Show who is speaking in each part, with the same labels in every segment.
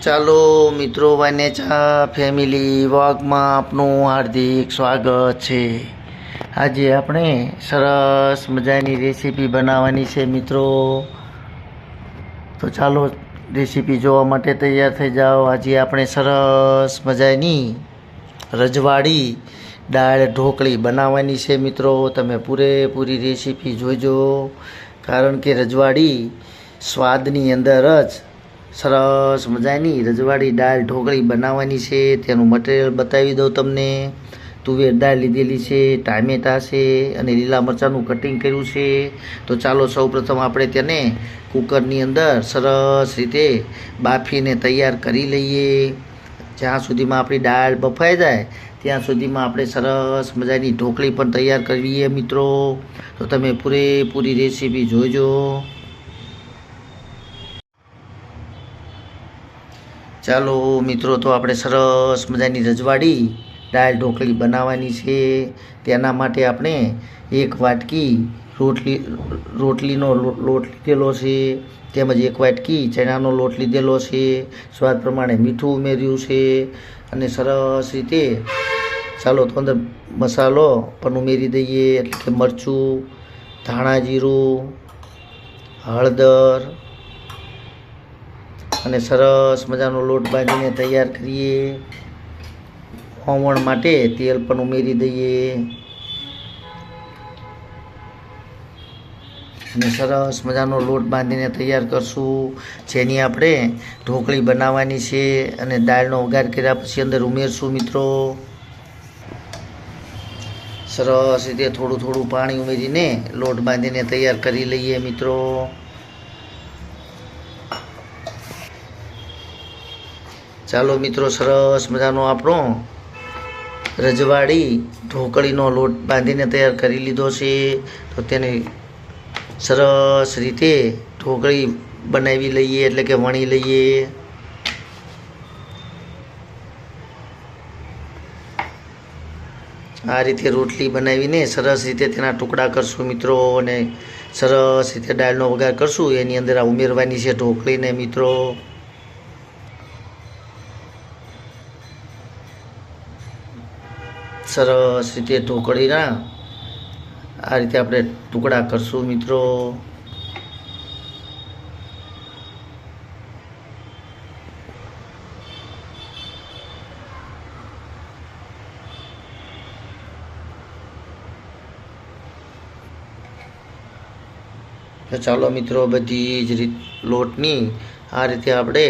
Speaker 1: ચાલો મિત્રો વાનેચા ફેમિલી વોકમાં આપનું હાર્દિક સ્વાગત છે. આજે આપણે સરસ મજાની રેસીપી બનાવવાની છે મિત્રો. તો ચાલો રેસીપી જોવા માટે તૈયાર થઈ જાઓ. આજે આપણે સરસ મજાની રજવાડી દાળ ઢોકળી બનાવવાની છે મિત્રો. તમે પૂરેપૂરી રેસીપી જોજો. કારણ કે રજવાડી સ્વાદની અંદર જ સરસ મજાની રજવાડી દાળ ઢોકળી બનાવવાની છે. તેનું મટીરિયલ બતાવી દઉં તમને. તુવેર દાળ લીધેલી છે, ટામેટા છે અને લીલા મરચાંનું કટિંગ કર્યું છે. તો ચાલો સૌપ્રથમ આપણે તેને કુકરની અંદર સરસ રીતે બાફીને તૈયાર કરી લઈએ. જ્યાં સુધીમાં આપણી દાળ બફાઈ જાય, ત્યાં સુધીમાં આપણે સરસ મજાની ઢોકળી પણ તૈયાર કરીએ મિત્રો. તો તમે પૂરેપૂરી રેસીપી જોજો. ચાલો મિત્રો, તો આપણે સરસ મજાની રજવાડી, દાળ ઢોકળી બનાવવાની છે. તેના માટે આપણે એક વાટકી રોટલી, રોટલીનો લોટ લીધેલો છે, તેમજ એક વાટકી ચણાનો લોટ લીધેલો છે, સ્વાદ પ્રમાણે મીઠું ઉમેર્યું છે, અને સરસ રીતે ચાલો તો અંદર મસાલો પણ ઉમેરી દઈએ, એટલે કે મરચું, ધાણા જીરું, હળદર અને સરસ મજાનો લોટ બાંધીને તૈયાર કરીએ. ખમણ માટે તેલ પણ ઉમેરી દઈએ. અને સરસ મજાનો લોટ બાંધીને તૈયાર કરશું. જેની આપણે ઢોકળી બનાવવાની છે અને દાળનો વઘાર કર્યા પછી અંદર ઉમેરશું મિત્રો. સરસ રીતે થોડું થોડું પાણી ઉમેરીને લોટ બાંધીને તૈયાર કરી લઈએ મિત્રો. ચાલો મિત્રો, સરસ મજાનો આપણો રજવાડી ઢોકળીનો લોટ બાંધીને તૈયાર કરી લીધો છે. તો તેને સરસ રીતે ઢોકળી બનાવી લઈએ, એટલે કે વણી લઈએ. આ રીતે રોટલી બનાવીને સરસ રીતે તેના ટુકડા કરશું મિત્રો, અને સરસ રીતે દાળનો વઘાર કરશું. એની અંદર આ ઉમેરવાની છે ઢોકળીને મિત્રો. સરસ રીતે ઢોકળીના આ રીતે આપણે ટુકડા કરશું મિત્રો. ચાલો મિત્રો બધી જ રીત લોટની આ રીતે આપણે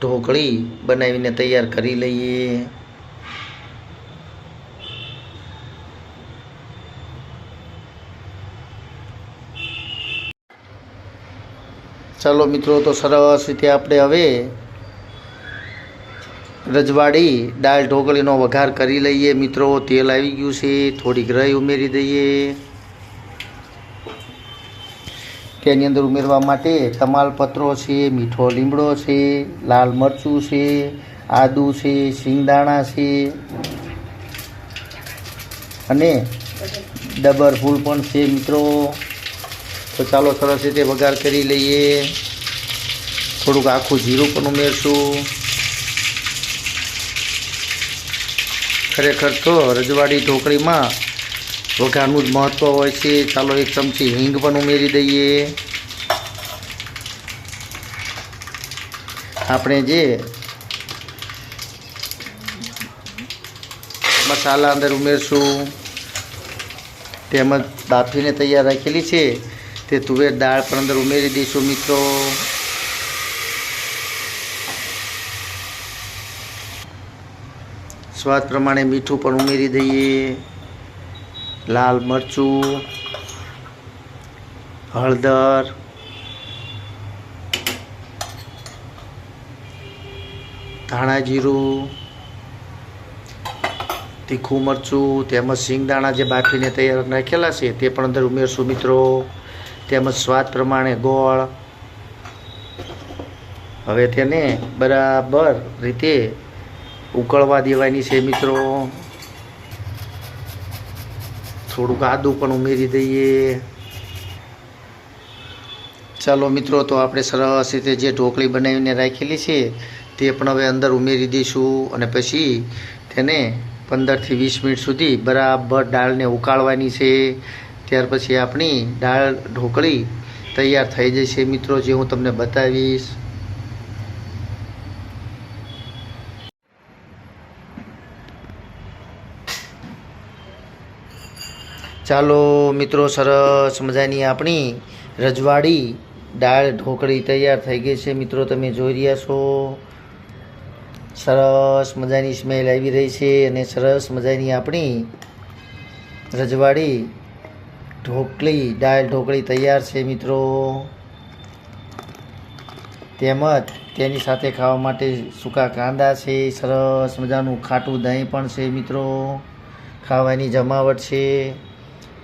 Speaker 1: ઢોકળી બનાવીને તૈયાર કરી લઈએ. ચાલો મિત્રો, તો સરસ રીતે આપણે હવે રજવાડી, દાળ ઢોકળીનો વઘાર કરી લઈએ મિત્રો. તેલ આવી ગયું છે થોડીક રઈ ઉમેરી દઈએ. તેની અંદર ઉમેરવા માટે તમાલપત્રો છે, મીઠો લીમડો છે, લાલ મરચું છે, આદુ છે, શિંગદાણા છે અને ડબર ફૂલ પણ છે મિત્રો. તો ચાલો સરસ રીતે વઘાર કરી લઈએ. થોડુંક આખું જીરું પણ ઉમેરશું. ખરેખર તો રજવાડી ઢોકળીમાં વઘારનું જ મહત્ત્વ હોય છે. ચાલો એક ચમચી હિંગ પણ ઉમેરી દઈએ. આપણે જે મસાલા અંદર ઉમેરશું. તેમજ બાફીને તૈયાર રાખેલી છે. તે તુવેર દાળ પણ અંદર ઉમેરી દઈશું, મિત્રો. સ્વાદ પ્રમાણે મીઠું પણ ઉમેરી દઈએ. લાલ મરચું, હળદર. ધાણા જીરું, તીખું મરચું, તેમજ શિંગદાણા જે બાફીને તૈયાર નાખેલા છે, તે પણ અંદર ઉમેરશું, મિત્રો. તેમજ સ્વાદ પ્રમાણે ગોળ. હવે તેને બરાબર રીતે ઉકળવા દેવાની છે મિત્રો. થોડુંક આદું પણ ઉમેરી દઈએ. ચાલો મિત્રો, તો આપણે સરસ રીતે જે ઢોકળી બનાવીને રાખેલી છે, તે પણ હવે અંદર ઉમેરી દઈશું અને પછી તેને પંદરથી વીસ મિનિટ સુધી બરાબર દાળને ઉકાળવાની છે. ત્યાર પછી આપણી દાળ ઢોકળી તૈયાર થઈ જશે. મિત્રો, જે હું તમને બતાવીશ. ચાલો, મિત્રો, સરસ મજાની આપણી રજવાડી દાળ ઢોકળી તૈયાર થઈ ગઈ છે. મિત્રો, તમે જોઈ રહ્યા છો. સરસ મજાની સ્મેલ આવી રહી છે અને સરસ મજાની આપણી રજવાડી ઢોકળી, દાળ ઢોકળી તૈયાર છે મિત્રો. તેમજ તેની સાથે ખાવા માટે સૂકા કાંદા છે, સરસ મજાનું ખાટું દહીં પણ છે મિત્રો. ખાવાની જમાવટ છે.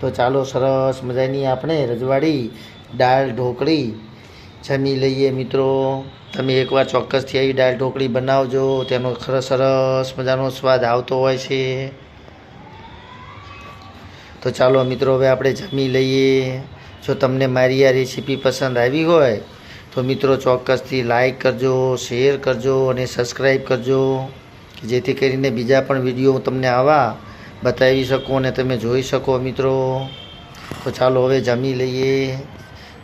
Speaker 1: તો ચાલો સરસ મજાની આપણે રજવાડી, દાળ ઢોકળી જમી લઈએ મિત્રો. તમે એકવાર ચોક્કસથી આવી દાળ ઢોકળી બનાવજો, તેનો ખર સરસ મજાનો સ્વાદ આવતો હોય છે. તો ચાલો મિત્રો, હવે આપણે જમી લઈએ. જો તમને મારી આ રેસીપી પસંદ આવી હોય, તો મિત્રો ચોક્કસથી લાઈક કરજો શેર કરજો અને સબસ્ક્રાઈબ કરજો જેથી કરીને બીજા પણ વીડિયો હું તમને આવા બતાવી શકું અને તમે જોઈ શકો મિત્રો. તો ચાલો હવે જમી લઈએ.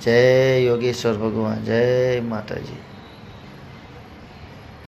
Speaker 1: જય યોગેશ્વર ભગવાન, જય માતાજી.